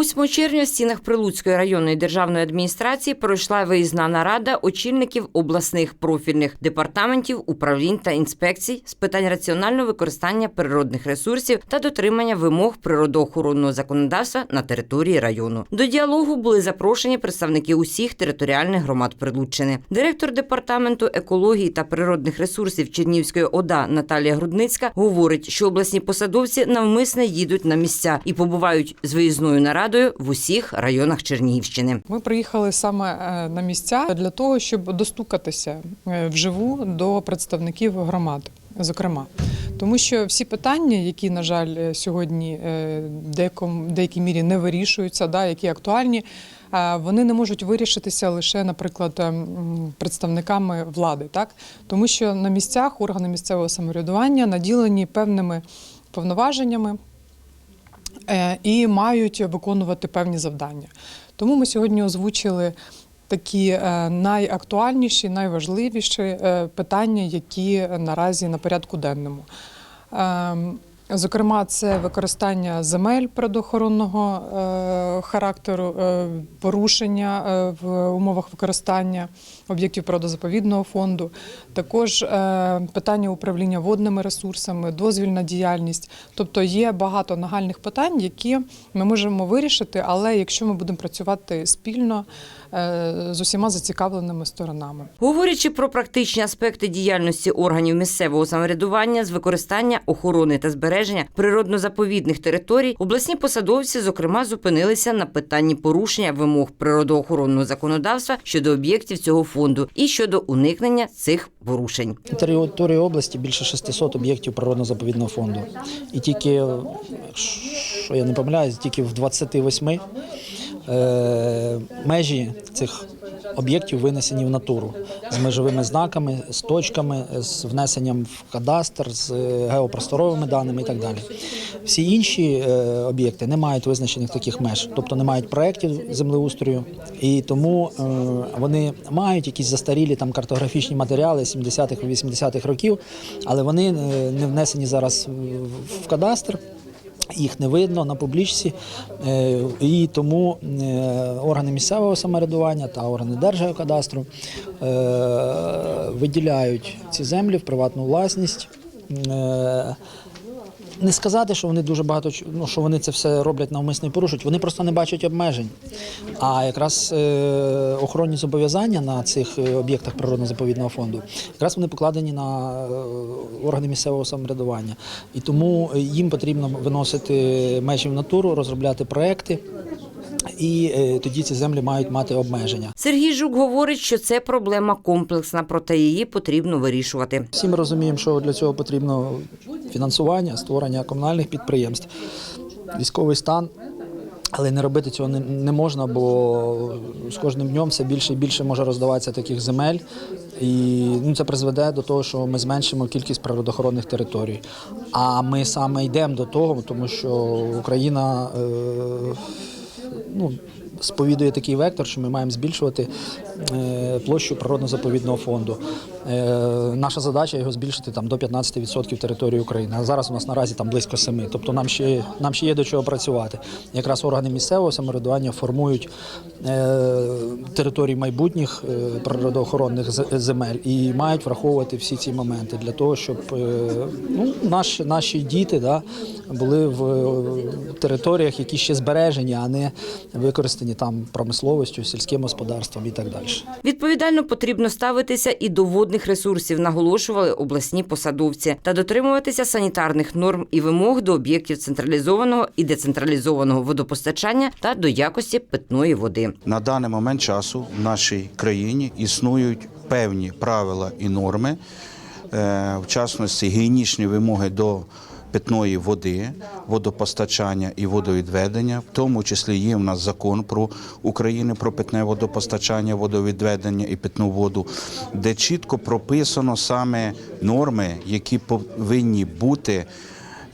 8 червня в стінах Прилуцької районної державної адміністрації пройшла виїзна нарада очільників обласних профільних департаментів, управлінь та інспекцій з питань раціонального використання природних ресурсів та дотримання вимог природоохоронного законодавства на території району. До діалогу були запрошені представники усіх територіальних громад Прилуччини. Директор департаменту екології та природних ресурсів Чернівської ОДА Наталія Грудницька говорить, що обласні посадовці навмисне їдуть на місця і побувають з виїзною нарадою в усіх районах Чернігівщини. Ми приїхали саме е, на місця для того, щоб достукатися е, вживу до представників громад, зокрема. Тому що всі питання, які, на жаль, е, сьогодні в деякій мірі не вирішуються, да, які актуальні, вони не можуть вирішитися лише, наприклад, ем, представниками влади, так тому що на місцях органи місцевого самоврядування наділені певними повноваженнями, і мають виконувати певні завдання. Тому ми сьогодні озвучили такі е, найактуальніші, найважливіші е, питання, які наразі на порядку денному. Ем, Зокрема, це використання земель природоохоронного е, характеру, е, порушення е, в умовах використання об'єктів природозаповідного фонду, також е, питання управління водними ресурсами, дозвільна діяльність. Тобто є багато нагальних питань, які ми можемо вирішити, але якщо ми будемо працювати спільно е, з усіма зацікавленими сторонами. Говорячи про практичні аспекти діяльності органів місцевого самоврядування з використання охорони та збереження природно-заповідних територій, обласні посадовці, зокрема, зупинилися на питанні порушення вимог природоохоронного законодавства щодо об'єктів цього фонду і щодо уникнення цих порушень. На території області більше 600 об'єктів природно-заповідного фонду. І тільки, якщо я не помиляюсь, тільки в 28 е, межі цих об'єктів винесені в натуру з межовими знаками, з точками, з внесенням в кадастр, з е, геопросторовими даними і так далі. Всі інші е, об'єкти не мають визначених таких меж, тобто не мають проєктів землеустрою, і тому е, вони мають якісь застарілі там картографічні матеріали 70-х 80-х років, але вони не внесені зараз в кадастр. Їх не видно на публічці, е, і тому е, органи місцевого самоврядування та органи Держгеокадастру е, виділяють ці землі в приватну власність. Е, Не сказати, що вони дуже багато ну, що вони це все роблять навмисно і порушують. Вони просто не бачать обмежень. А якраз е, охоронні зобов'язання на цих е, об'єктах природно-заповідного фонду, якраз вони покладені на е, органи місцевого самоврядування. І тому їм потрібно виносити межі в натуру, розробляти проекти, і е, тоді ці землі мають мати обмеження. Сергій Жук говорить, що це проблема комплексна, проте її потрібно вирішувати. Всі ми розуміємо, що для цього потрібно фінансування, створення комунальних підприємств, військовий стан. Але не робити цього не, не можна, бо з кожним днем все більше і більше може роздаватися таких земель. І ну, це призведе до того, що ми зменшимо кількість природоохоронних територій. А ми саме йдемо до того, тому що Україна е, ну, сповідує такий вектор, що ми маємо збільшувати е, площу природно-заповідного фонду. Е, наша задача його збільшити там, до 15% території України. А зараз у нас наразі там близько 7%. Тобто нам ще, нам ще є до чого працювати. Якраз органи місцевого самоврядування формують е, території майбутніх природоохоронних земель і мають враховувати всі ці моменти для того, щоб ну, наші, наші діти да, були в територіях, які ще збережені, а не використані там промисловістю, сільським господарством і так далі. Відповідально потрібно ставитися і до водних ресурсів, наголошували обласні посадовці, та дотримуватися санітарних норм і вимог до об'єктів централізованого і децентралізованого водопостачання та до якості питної води. На даний момент часу в нашій країні існують певні правила і норми, е, в частності гігієнічні вимоги до питної води, водопостачання і водовідведення. В тому числі є в нас закон про Україну про питне водопостачання, водовідведення і питну воду, де чітко прописано саме норми, які повинні бути.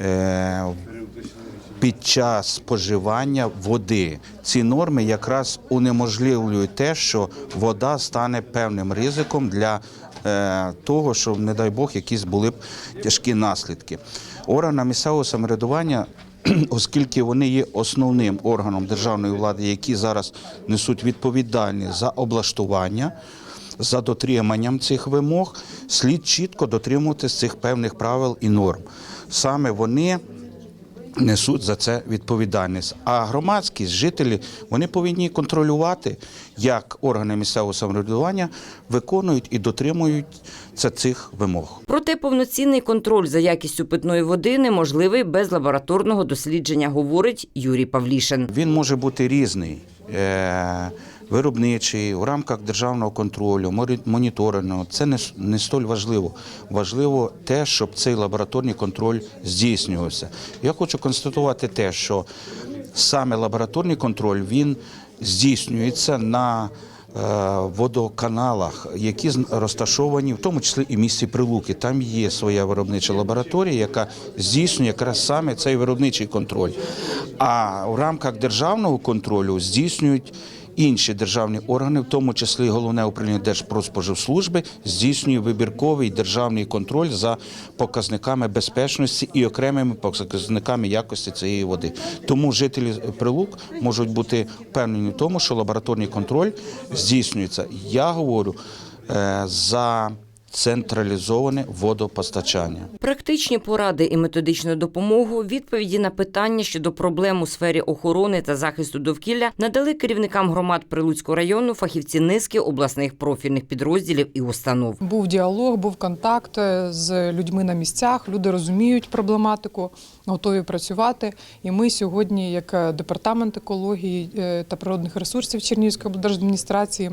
е, під час споживання води. Ці норми якраз унеможливлюють те, що вода стане певним ризиком для того, щоб, не дай Бог, якісь були б тяжкі наслідки. Органам місцевого самоврядування оскільки вони є основним органом державної влади, які зараз несуть відповідальність за облаштування. За дотриманням цих вимог слід чітко дотримуватися цих певних правил і норм. Саме вони несуть за це відповідальність. А громадськість, жителі, вони повинні контролювати, як органи місцевого самоврядування виконують і дотримуються цих вимог. Проте повноцінний контроль за якістю питної води неможливий без лабораторного дослідження, говорить Юрій Павлішин. Він може бути різний. Виробничий в рамках державного контролю, моніторингу це не, столь важливо. Важливо те, щоб цей лабораторний контроль здійснювався. Я хочу констатувати те, що саме лабораторний контроль він здійснюється на е, водоканалах, які розташовані, в тому числі і в місті Прилуки. Там є своя виробнича лабораторія, яка здійснює якраз саме цей виробничий контроль. А в рамках державного контролю здійснюють. Інші державні органи, в тому числі головне управління Держпродспоживслужби, здійснює вибірковий державний контроль за показниками безпечності і окремими показниками якості цієї води. Тому жителі Прилук можуть бути впевнені в тому, що лабораторний контроль здійснюється. Я говорю е, за централізоване водопостачання. Практичні поради і методичну допомогу, відповіді на питання щодо проблем у сфері охорони та захисту довкілля надали керівникам громад Прилуцького району фахівці низки обласних профільних підрозділів і установ. Був діалог, був контакт е, з людьми на місцях. Люди розуміють проблематику, готові працювати. І ми сьогодні, як е, департамент екології е, та природних ресурсів Чернігівської облдержадміністрації,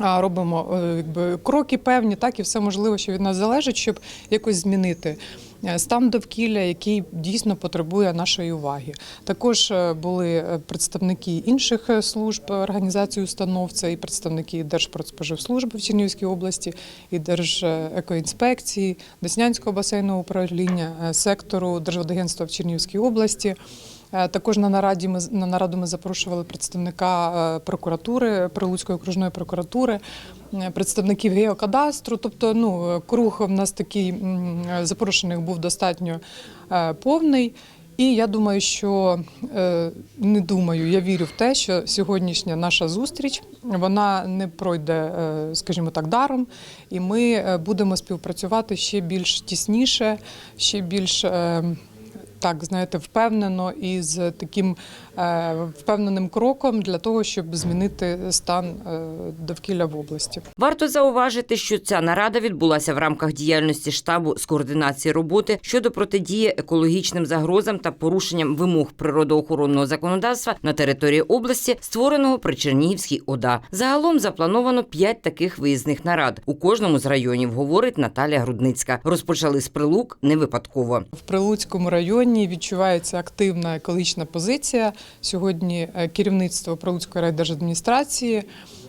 робимо е, якби кроки певні, так і все можливе, що від нас залежить, щоб якось змінити стан довкілля, який дійсно потребує нашої уваги. Також е, були е, представники інших е, служб організацій установ, це і представники Держпродспоживслужби в Чернігівській області, і Держекоінспекції, Деснянського басейного управління, е, сектору Держводагентства в Чернігівській області. Е, Також на нараді ми на нараду ми запрошували представника е, прокуратури Прилуцької окружної прокуратури, е, представників геокадастру. Тобто, ну круг в нас такий запрошених був достатньо е, повний. І я думаю, що е, не думаю, я вірю в те, що сьогоднішня наша зустріч вона не пройде, е, скажімо так, даром, і ми будемо співпрацювати ще більш тісніше, ще більш. так, знаєте, впевнено і з таким впевненим кроком для того, щоб змінити стан е, довкілля в області. Варто зауважити, що ця нарада відбулася в рамках діяльності штабу з координації роботи щодо протидії екологічним загрозам та порушенням вимог природоохоронного законодавства на території області, створеного при Чернігівській ОДА. Загалом заплановано п'ять таких виїзних нарад. У кожному з районів говорить Наталія Грудницька. Розпочали з прилук не випадково. В Прилуцькому районі відчувається активна екологічна позиція. Сьогодні е, керівництво Прилуцької райдержадміністрації,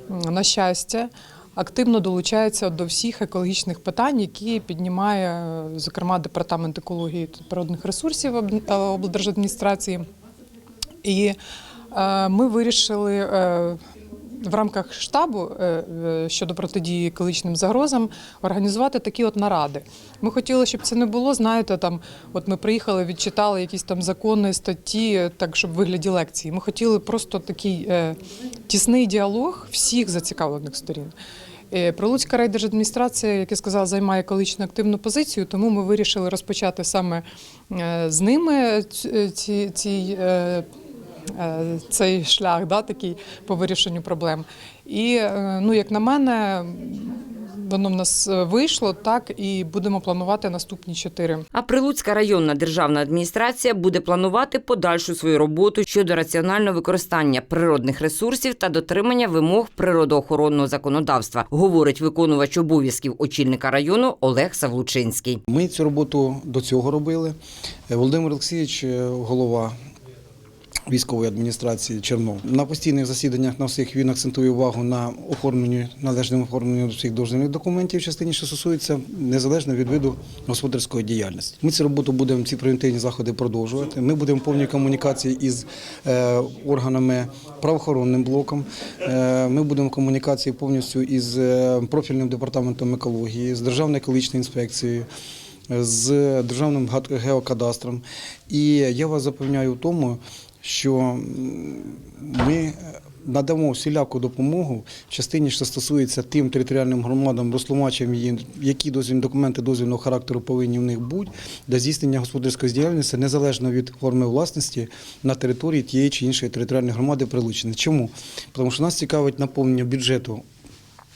на щастя, активно долучається до всіх екологічних питань, які піднімає, е, зокрема, департамент екології та природних ресурсів е, облдержадміністрації. І ми вирішили в рамках штабу е, е, щодо протидії екологічним загрозам організувати такі от наради. Ми хотіли, щоб це не було, знаєте, там, от ми приїхали, відчитали якісь там закони, статті, так, щоб вигляді лекції. Ми хотіли просто такий е, тісний діалог всіх зацікавлених сторін. Прилуцька райдержадміністрація, як я сказала, займає екологічно активну позицію, тому ми вирішили розпочати саме з ними ці, ці, цей шлях, да, такий по вирішенню проблем. І е, ну, як на мене, воно в нас е, вийшло, так і будемо планувати наступні чотири. А Прилуцька районна державна адміністрація буде планувати подальшу свою роботу щодо раціонального використання природних ресурсів та дотримання вимог природоохоронного законодавства, говорить виконувач обов'язків очільника району Олег Савлучинський. Ми цю роботу до цього робили. Е, Володимир Олексійович, е, голова військової адміністрації Чернов. На постійних засіданнях на всіх він акцентує увагу на оформленні, належному оформленню всіх дозвільних документів в частині, що стосується незалежно від виду господарської діяльності. Ми цю роботу будемо, ці превентивні заходи продовжувати. Ми будемо в повній комунікації із е, органами правоохоронним блоком. Е, ми будемо в комунікації повністю із е, профільним департаментом екології, з Державною екологічною інспекцією. з державним геокадастром. І я вас запевняю в тому, що ми надамо всіляку допомогу в частині, що стосується тим територіальним громадам, розтлумачимо їм, які дозвільні документи дозвільного характеру повинні в них бути для здійснення господарської діяльності незалежно від форми власності на території тієї чи іншої територіальної громади Прилучини. Чому? Тому що нас цікавить наповнення бюджету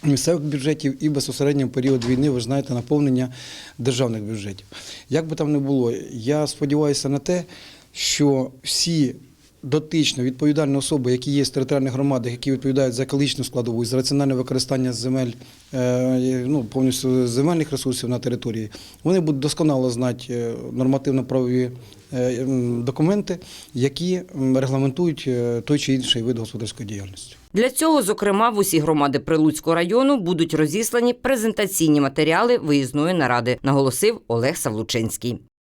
місцевих бюджетів і безпосередньо в період війни, ви знаєте, наповнення державних бюджетів. Як би там не було, я сподіваюся на те, що всі дотично відповідальні особи, які є в територіальних громадах, які відповідають за екологічну складову, за раціональне використання земель, е, ну, повністю земельних ресурсів на території, вони будуть досконало знати е, нормативно-правові е, документи, які регламентують той чи інший вид господарської діяльності. Для цього, зокрема, в усі громади Прилуцького району будуть розіслані презентаційні матеріали виїзної наради, наголосив Олег Савлучинський.